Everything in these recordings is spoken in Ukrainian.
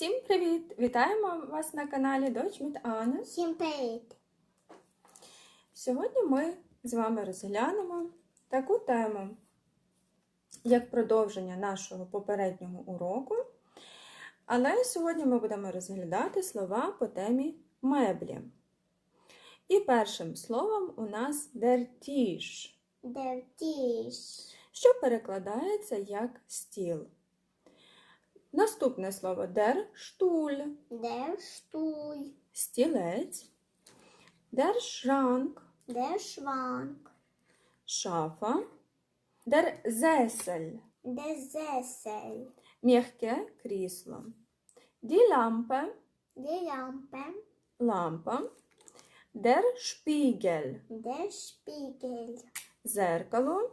Всім привіт! Вітаємо вас на каналі mit Анна. Всім привіт! Сьогодні ми з вами розглянемо таку тему, як продовження нашого попереднього уроку. Але сьогодні ми будемо розглядати слова по темі меблі. І першим словом у нас der Tisch, що перекладається як стіл. Наступне слово der Stuhl, Der Stuhl. стілець, der Schrank, Der Schrank. шафа, der Sessel, Der Sessel. м'яке крісло, die Lampe, Die Lampe. лампа, der Spiegel, Der Spiegel. зеркало.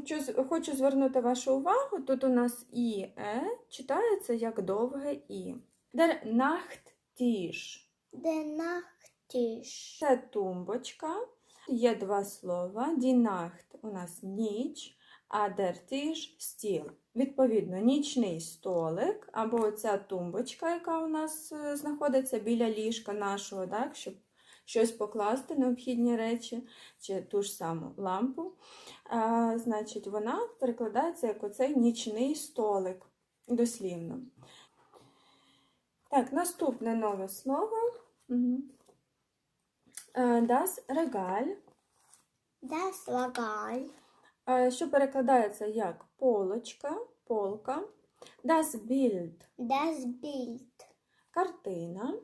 Хочу, хочу звернути вашу увагу, тут у нас і е читається як довге і. Der Nachttisch. Der Nachttisch. Це тумбочка. Є два слова. Die Nacht у нас ніч, а der Tisch – стіл. Відповідно, нічний столик або ця тумбочка, яка у нас е, знаходиться біля ліжка нашого, так, щоб щось покласти, необхідні речі, чи ту ж саму лампу. А, значить, вона перекладається як оцей нічний столик, дослівно. Так, наступне нове слово. Е, Das Regal, Das Regal. е, що перекладається як полочка, полка. Das Bild, Das Bild. картина.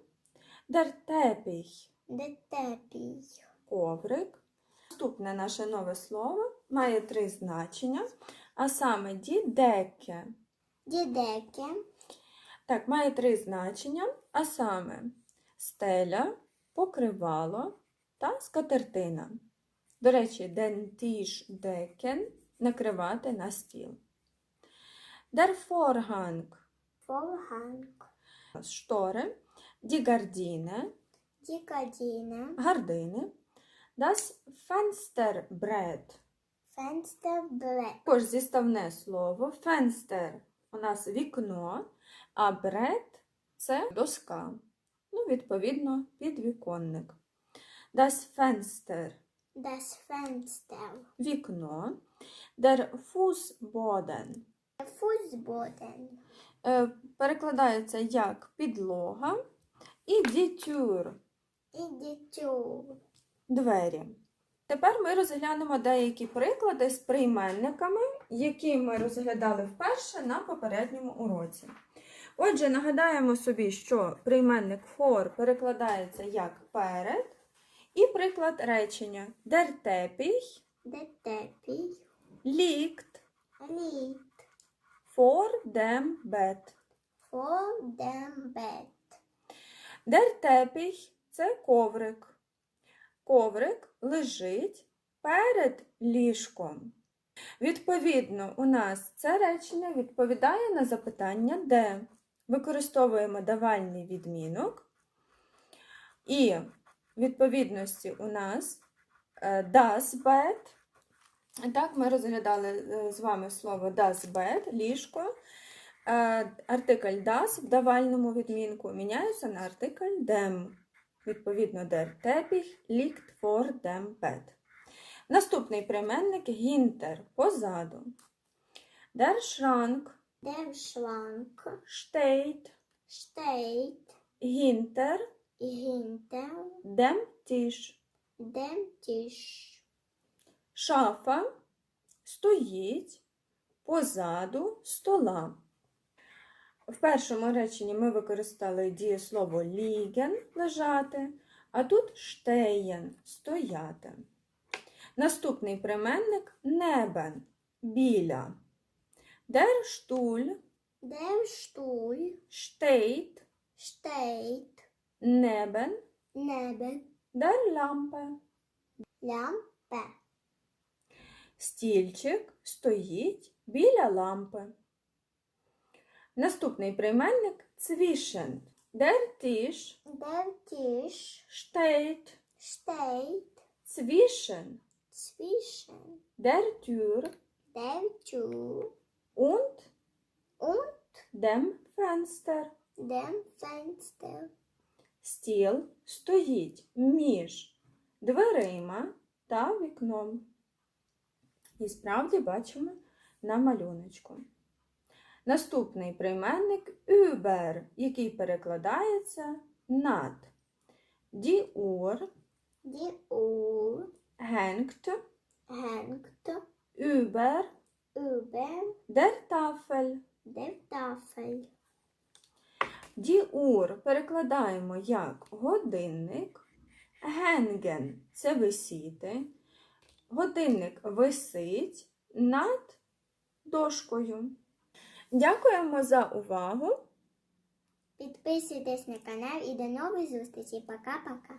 Der Teppich, Teppich. коврик. Наступне наше нове слово має три значення, а саме. Die Decke. Так, має три значення, а саме стеля, покривало та скатертина. До речі, Tisch decken – накривати на стіл. Vorhang Vorhang. – штори, Gardine Die Gardine. – гардини, das Fensterbrett Fensterbrett. Також зіставне слово. Фенстер у нас вікно, а бред це доска. Ну, відповідно, підвіконник. Das Fenster Das Fenster. вікно. Der Fußboden Der Fußboden. е, перекладається як підлога. І die двері. Тепер ми розглянемо деякі приклади з прийменниками, які ми розглядали вперше на попередньому уроці. Отже, нагадаємо собі, що прийменник for перекладається як перед, і приклад речення Der Teppich Der Teppich. liegt Liegt vor dem Bett. vor dem Bett. Der Teppich – це коврик. Коврик лежить перед ліжком. Відповідно, у нас це речення відповідає на запитання де. Використовуємо давальний відмінок. І в відповідності у нас е, das Bett. Так, ми розглядали е, з вами слово das Bett, ліжко. Е, Артикль das в давальному відмінку міняється на артикль dem. Відповідно, der Teppich liegt vor dem Bett. Наступний прийменник hinter позаду. Der Schrank Der Schrank steht steht hinter hinter dem Tisch. dem Tisch. Шафа стоїть позаду стола. В першому реченні ми використали дієслово liegen – лежати, а тут stehen – стояти. Наступний прийменник neben – біля. Der Stuhl Der Stuhl steht steht neben neben der Lampe. Lampe. Стільчик стоїть біля лампи. Наступний прийменник zwischen. Der Tisch Der Tisch steht steht zwischen zwischen der Tür der Tür und und dem Fenster. dem Fenster, Стіл стоїть між дверима та вікном. І справді бачимо на малюночку. Наступний прийменник über, який перекладається над. Die Uhr die Uhr hängt hängt über über der Tafel. der Tafel. Die Uhr перекладаємо як годинник. Hängen – це висіти. Годинник висить над дошкою. Дякуємо за увагу! Підписуйтесь на канал і до нових зустрічей. Пока-пока.